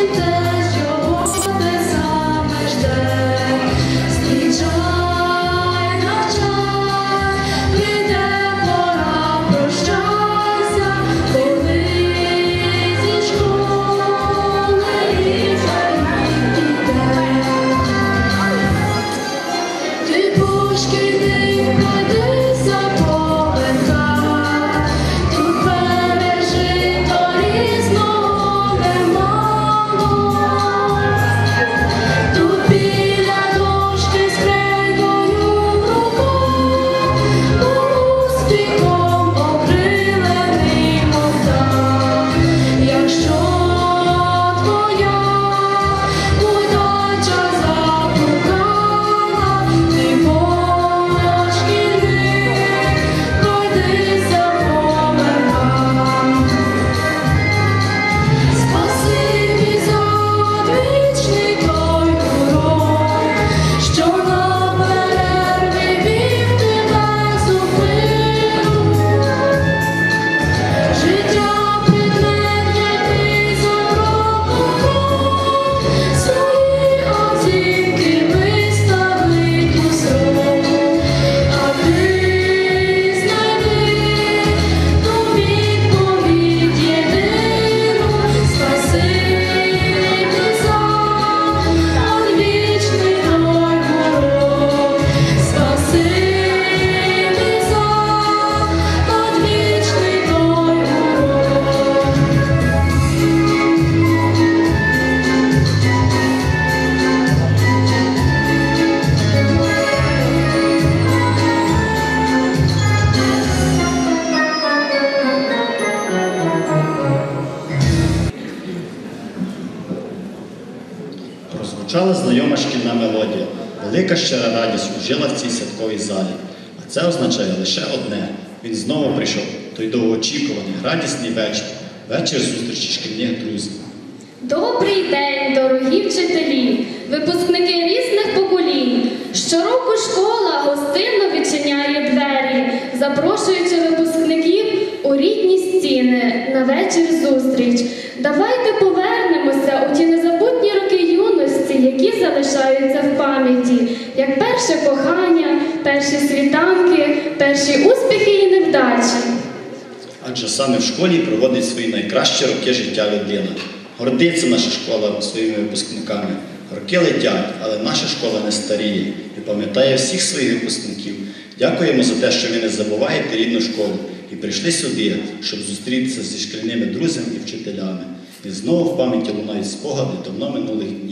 він те, лише одне: він знову прийшов, той довгоочікуваний, радісний вечір, вечір зустрічі шкільних друзів. Добрий день, дорогі вчителі, випускники різних поколінь. Щороку школа гостинно відчиняє двері, запрошуючи випускників у рідні стіни на вечір зустріч. Давайте повернемося які залишаються в пам'яті, як перше кохання, перші світанки, перші успіхи і невдачі. Адже саме в школі проводить свої найкращі роки життя людина. Гордиться наша школа своїми випускниками. Роки летять, але наша школа не старіє і пам'ятає всіх своїх випускників. Дякуємо за те, що ви не забуваєте рідну школу і прийшли сюди, щоб зустрітися зі шкільними друзями і вчителями. І знову в пам'яті лунають спогади давно минулих днів.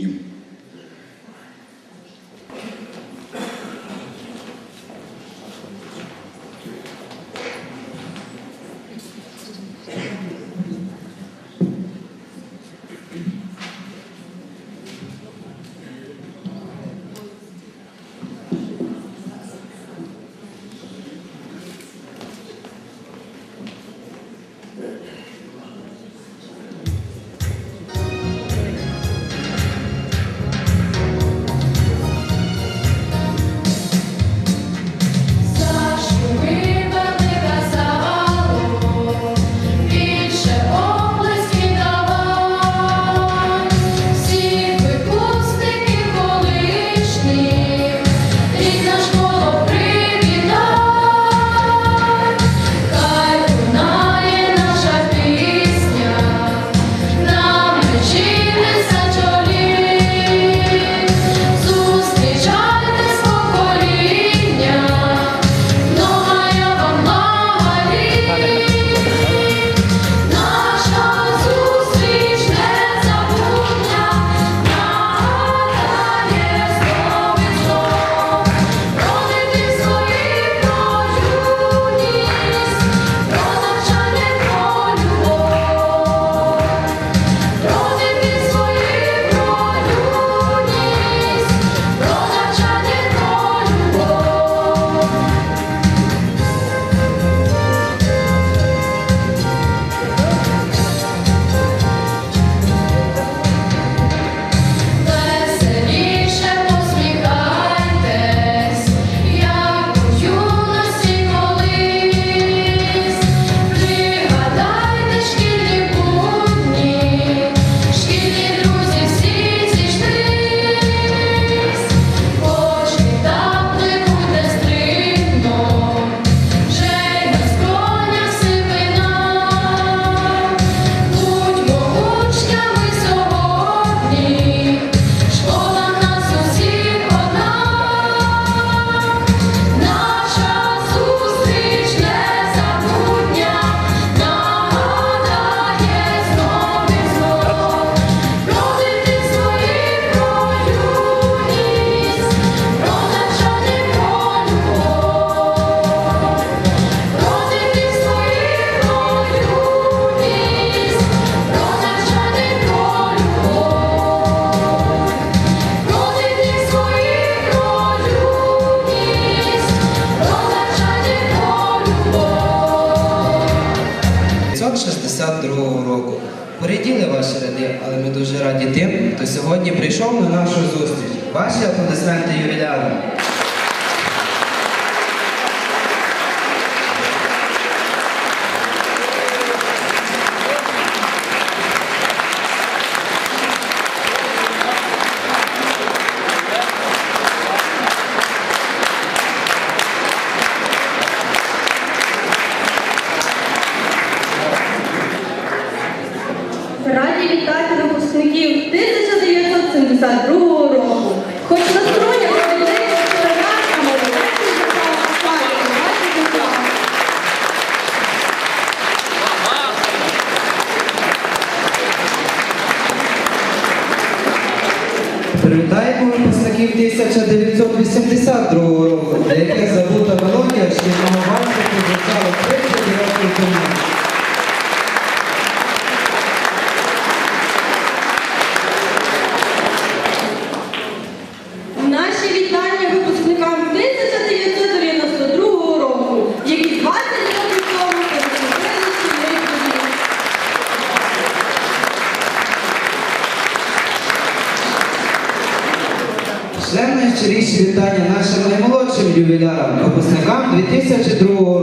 вітання нашим наймолодшим ювілярам, випускникам 2002 року.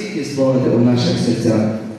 wszystkich jest Bóg u naszych sercach.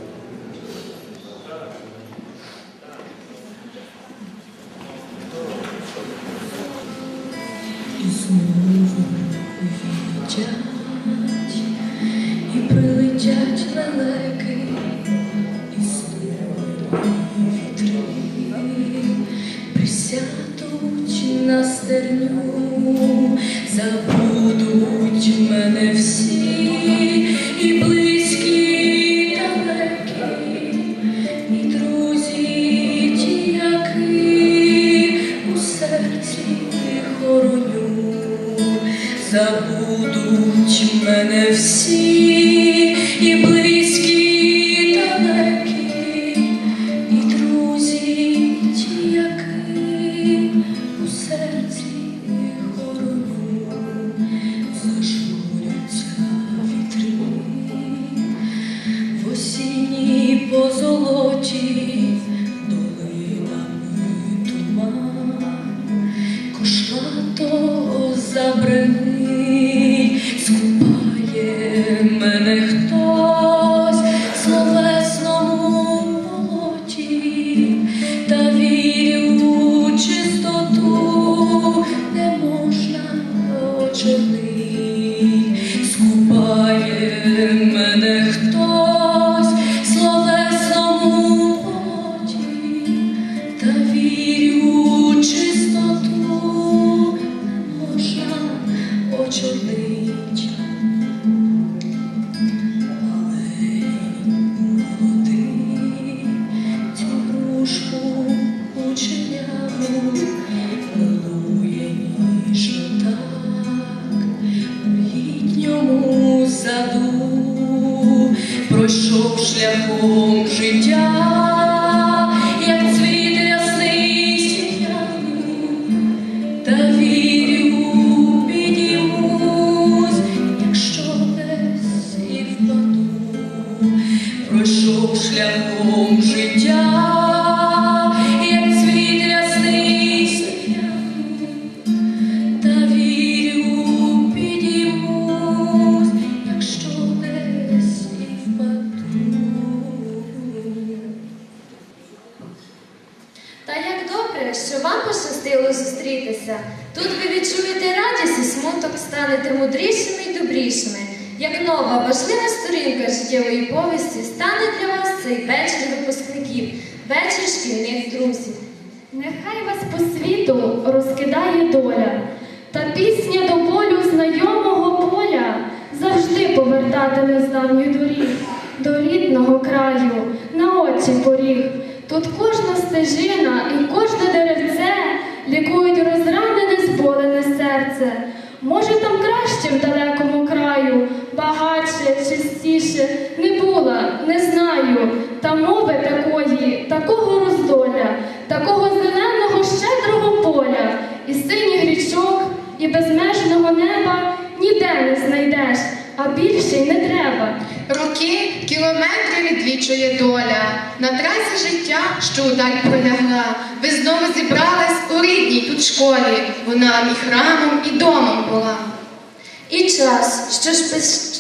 В далекому краю, багатше, чистіше, не була, не знаю. Та мови такої, такого роздоля, такого зеленого щедрого поля, і синіх річок, і безмежного неба ніде не знайдеш, а більше й не треба. Роки, кілометри відвічує доля, на трасі життя, що удаль пролягла. Ви знову зібрались у рідній тут школі, вона і храмом, і домом була. І час, що,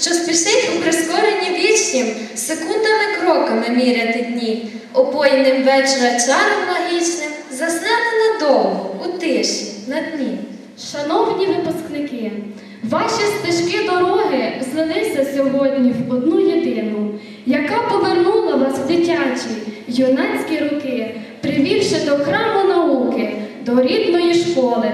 що спішить у прискоренні вічнім, секундами кроками міряти дні, опоєним вечора чаром магічним, заснати надовго, у тиші, на дні. Шановні випускники, ваші стежки дороги злилися сьогодні в одну єдину, яка повернула вас в дитячі, юнацькі роки, привівши до храму науки, до рідної школи.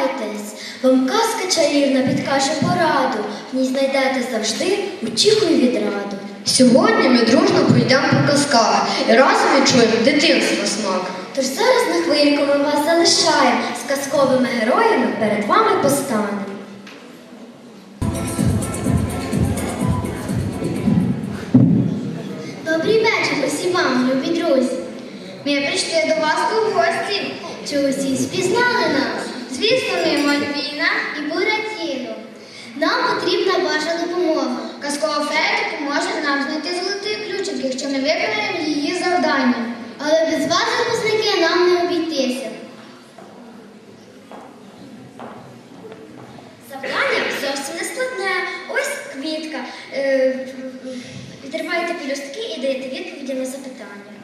Сьогодні. Вам казка чарівна підкаже пораду. В ній знайдете завжди й відраду. Сьогодні ми дружно пройдемо по казках і разом відчуємо дитинства смак. Тож зараз на хвильку ми вас залишаємо з казковими героями перед вами постанемо. Добрий вечір усім вам, любі друзі. Ми прийшли до вас у гості. Чи усі спізнали нас? Звісно, ми Мальвіна і Буратіно. Нам потрібна ваша допомога. Казкова фея допоможе нам знайти золотий ключик, якщо ми виконаємо її завдання. Але без вас, випускники, нам не обійтися. Завдання зовсім не складне. Ось квітка. Е, Відриваєте пелюстки і даєте відповіді на запитання.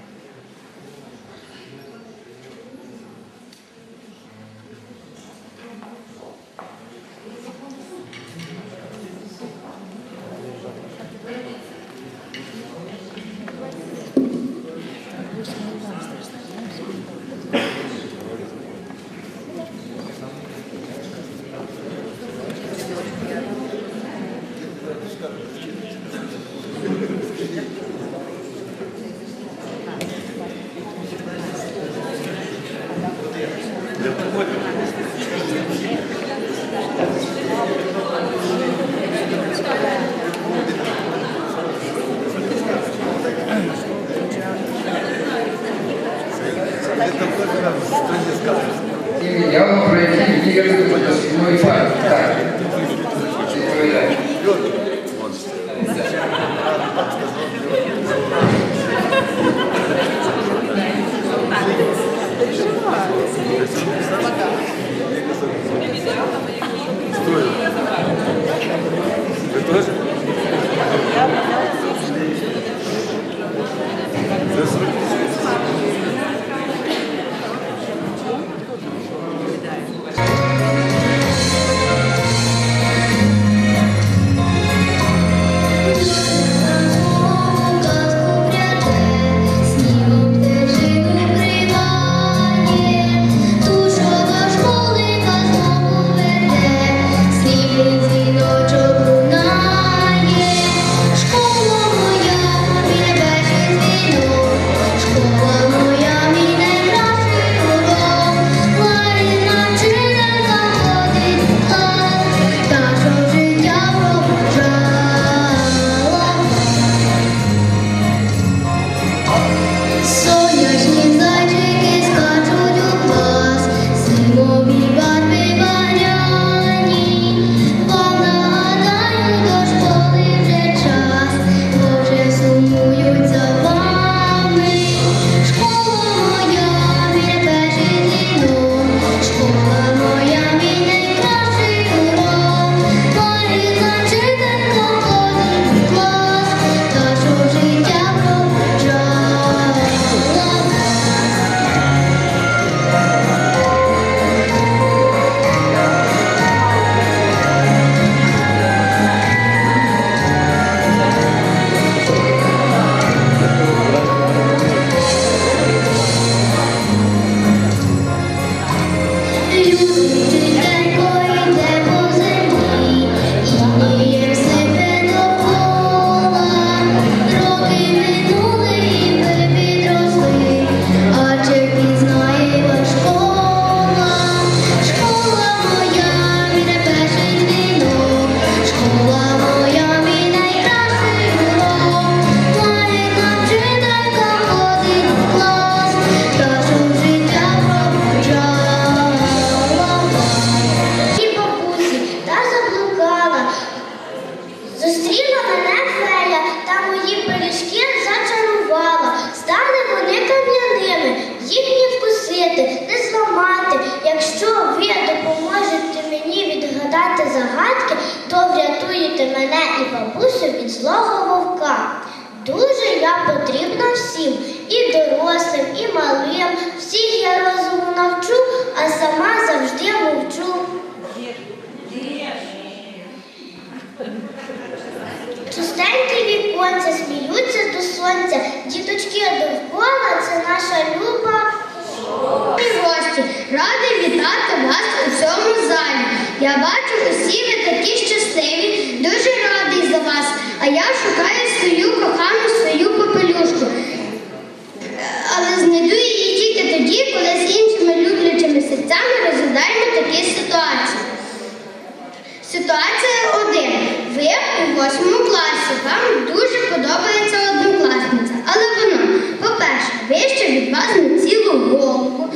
Я вам пройти, не говорю, что это мой парень. Чистенькі віконця, сміються до сонця, діточки довкола це наша люба школа. гості, раді вітати вас у цьому залі. Я бачу, усі ви такі щасливі, дуже радий за вас, а я шукаю свою кохану, свою попелюшку. Але знайду її тільки тоді, коли з іншими люблячими серцями розглядаємо такі ситуації. Ситуація 1. Ви у 8 класі. Вам дуже подобається однокласниця. Але вона, по-перше, вища від вас на цілу голову.